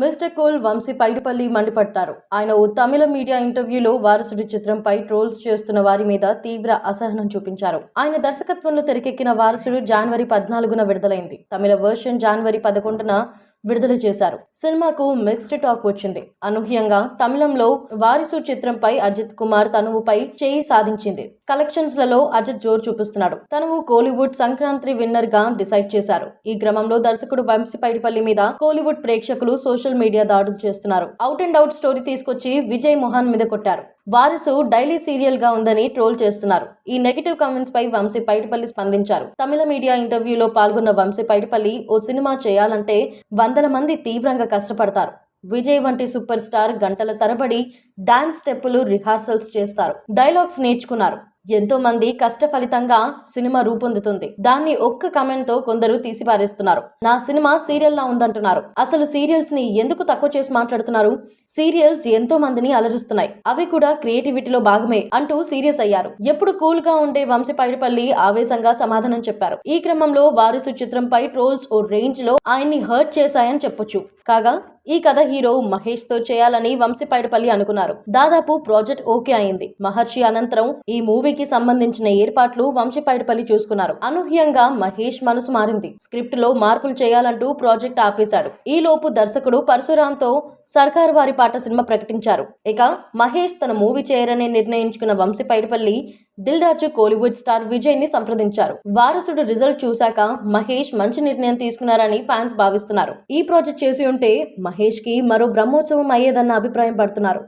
Mister కోల్ వంశీ పైడిపల్లి మండిపడ్డారు. ఆయన ఓ తమిళ మీడియా ఇంటర్వ్యూలో వారసుడి చిత్రంపై ట్రోల్స్ చేస్తున్న వారి మీద తీవ్ర అసహనం చూపించారు. ఆయన దర్శకత్వంలో తెరకెక్కిన వారసుడు జనవరి పద్నాలుగున విడుదలైంది. తమిళ వర్షన్ జనవరి పదకొండున విడుదల చేశారు. సినిమాకు మిక్స్డ్ టాక్ వచ్చింది. అనూహ్యంగా తమిళంలో వారిసు చిత్రంపై అజిత్ కుమార్ తనువుపై చేయి సాధించింది. కలెక్షన్స్లలో అజిత్ జోరు చూపిస్తున్నాడు. తనువు కోలీవుడ్ సంక్రాంతి విన్నర్గా డిసైడ్ చేశారు. ఈ క్రమంలో దర్శకుడు వంశీ పైడిపల్లి మీద కోలీవుడ్ ప్రేక్షకులు సోషల్ మీడియా దాడులు చేస్తున్నారు. అవుట్ అండ్ అవుట్ స్టోరీ తీసుకొచ్చి విజయ్ మొహాన్ మీద కొట్టారు. వారసు డైలీ సీరియల్గా ఉందని ట్రోల్ చేస్తున్నారు. ఈ నెగిటివ్ కామెంట్స్ పై వంశీ పైడిపల్లి స్పందించారు. తమిళ మీడియా ఇంటర్వ్యూలో పాల్గొన్న వంశీ పైడిపల్లి ఓ సినిమా చేయాలంటే వందల మంది తీవ్రంగా కష్టపడతారు. విజయ్ వంటి సూపర్ స్టార్ గంటల తరబడి డాన్స్ స్టెప్పులు రిహార్సల్స్ చేస్తారు. డైలాగ్స్ నేర్చుకున్నారు. ఎంతో మంది కష్ట ఫలితంగా సినిమా రూపొందుతుంది. దాన్ని ఒక్క కమెంట్తో కొందరు తీసిపారేస్తున్నారు. నా సినిమా సీరియల్ లా ఉందంటున్నారు. అసలు సీరియల్స్ని ఎందుకు తక్కువ చేసి మాట్లాడుతున్నారు? సీరియల్స్ ఎంతో మందిని అలరుస్తున్నాయి. అవి కూడా క్రియేటివిటీలో భాగమే అంటూ సీరియస్ అయ్యారు. ఎప్పుడు కూల్గా ఉండే వంశీ పైడిపల్లి ఆవేశంగా సమాధానం చెప్పారు. ఈ క్రమంలో వారసు చిత్రంపై ట్రోల్స్ ఓ రేంజ్లో ఆయన్ని హర్ట్ చేశాయని చెప్పొచ్చు. కాగా ఈ కథ హీరో మహేష్తో చేయాలని వంశీ అనుకున్నారు. దాదాపు ప్రాజెక్ట్ ఓకే అయింది. మహర్షి అనంతరం ఈ మూవీకి సంబంధించిన ఏర్పాట్లు వంశీ చూసుకున్నారు. అనూహ్యంగా మహేష్ మనసు మారింది. స్క్రిప్ట్లో మార్పులు చేయాలంటూ ప్రాజెక్ట్ ఆపేశాడు. ఈ లోపు దర్శకుడు పరశురాంతో సర్కారు వారి పాట సినిమా ప్రకటించారు. ఇక మహేష్ తన మూవీ చేయరని నిర్ణయించుకున్న వంశీ పైడిపల్లి దిల్ రాజు కోలీవుడ్ స్టార్ విజయ్ని సంప్రదించారు. వారసుడు రిజల్ట్ చూశాక మహేష్ మంచి నిర్ణయం తీసుకున్నారని ఫ్యాన్స్ భావిస్తున్నారు. ఈ ప్రాజెక్ట్ చేసి ఉంటే మహేష్కి మరో బ్రహ్మోత్సవం అయ్యేదన్న అభిప్రాయం పడుతున్నారు.